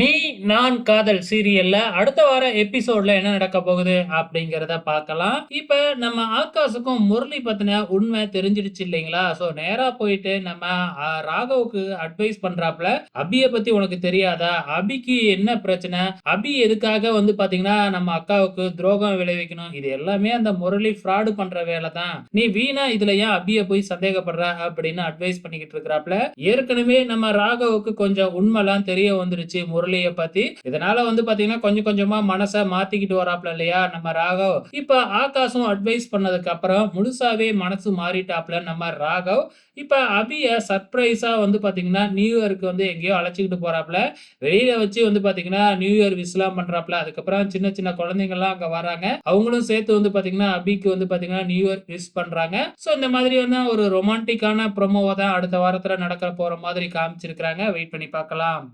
நீ நான் காதல் சீரியல்ல அடுத்த வார எபிசோட்ல என்ன நடக்க போகுது அப்படிங்கிறத பார்க்கலாம். இப்ப நம்ம ஆகாஷுக்கும் முரளி பத்தின உண்மை தெரிஞ்சிடுச்சு இல்லைங்களா? சோ நேரா போயிட்டு நம்ம ராகவுக்கு அட்வைஸ் பண்றாப்ல அபிய பத்தி உனக்கு தெரியாதா? அபிக்கு என்ன பிரச்சனை? அபி எதுக்காக வந்து பாத்தீங்கன்னா நம்ம அக்காவுக்கு துரோகம் விளைவிக்கணும். இது எல்லாமே அந்த முரளி ஃப்ராடு பண்ற வேலை தான். நீ வீணா இதுல ஏன் அபிய போய் சந்தேகப்படுற அப்படின்னு அட்வைஸ் பண்ணிக்கிட்டு இருக்கிறாப்ல ஏற்கனவே நம்ம ராகவுக்கு கொஞ்சம் உண்மைலாம் தெரிய வந்துருச்சு. முரளியை பத்தி இதனால வந்து பாத்தீங்கன்னா கொஞ்சம் கொஞ்சமா மனசை மாத்திக்கிட்டு வராப்ல இல்லையா? நம்ம ராகவ். இப்ப ஆகாஷும் அட்வைஸ் பண்ணதுக்கு அப்புறம் முழுசாவே மனசு மாறிட்டாப்ல நம்ம ராகவ். இப்ப அபிய சர்ப்ரைஸா வந்து பாத்தீங்கன்னா நியூ இயருக்கு வந்து எங்கேயோ அழைச்சிக்கிட்டு போறாப்ல. வெளியில வச்சு வந்து பாத்தீங்கன்னா நியூ இயர் விஸ்லாம் பண்றாப்ல. அதுக்கப்புறம் சின்ன சின்ன குழந்தைங்க எல்லாம் அங்க வராங்க. அவங்களும் சேர்த்து வந்து பாத்தீங்கன்னா அபிக்கு வந்து பாத்தீங்கன்னா நியூ இயர் விஷ் பண்றாங்க. சோ இந்த மாதிரி வந்து ஒரு ரொமான்டிக்கான ப்ரொமோவை தான் அடுத்த வாரத்துல நடக்க போற மாதிரி காமிச்சிருக்கிறாங்க. வெயிட் பண்ணி பார்க்கலாம்